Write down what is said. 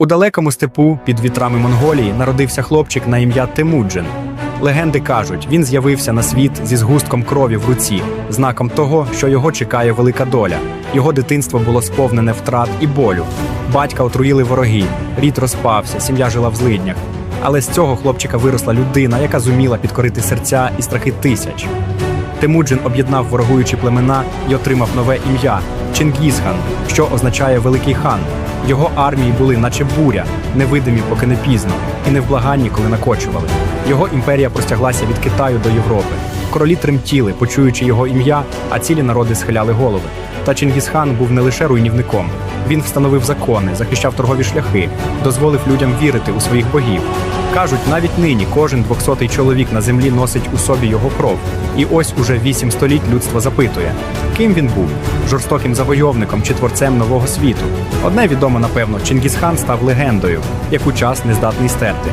У далекому степу під вітрами Монголії народився хлопчик на ім'я Темуджин. Легенди кажуть, він з'явився на світ зі згустком крові в руці, знаком того, що його чекає велика доля. Його дитинство було сповнене втрат і болю. Батька отруїли вороги, рід розпався, сім'я жила в злиднях. Але з цього хлопчика виросла людина, яка зуміла підкорити серця і страхи тисяч. Темуджин об'єднав ворогуючі племена і отримав нове ім'я Чингізхан, що означає великий хан. Його армії були, наче буря, невидимі, поки не пізно, і невблаганні, коли накочували. Його імперія простяглася від Китаю до Європи. Королі тремтіли, почуючи його ім'я, а цілі народи схиляли голови. Та Чингісхан був не лише руйнівником. Він встановив закони, захищав торгові шляхи, дозволив людям вірити у своїх богів. Кажуть, навіть нині кожен двохсотий чоловік на землі носить у собі його кров. І ось уже вісім століть людство запитує, ким він був жорстоким завойовником чи творцем нового світу. Одне відомо напевно, Чингісхан став легендою, яку час не здатний стерти.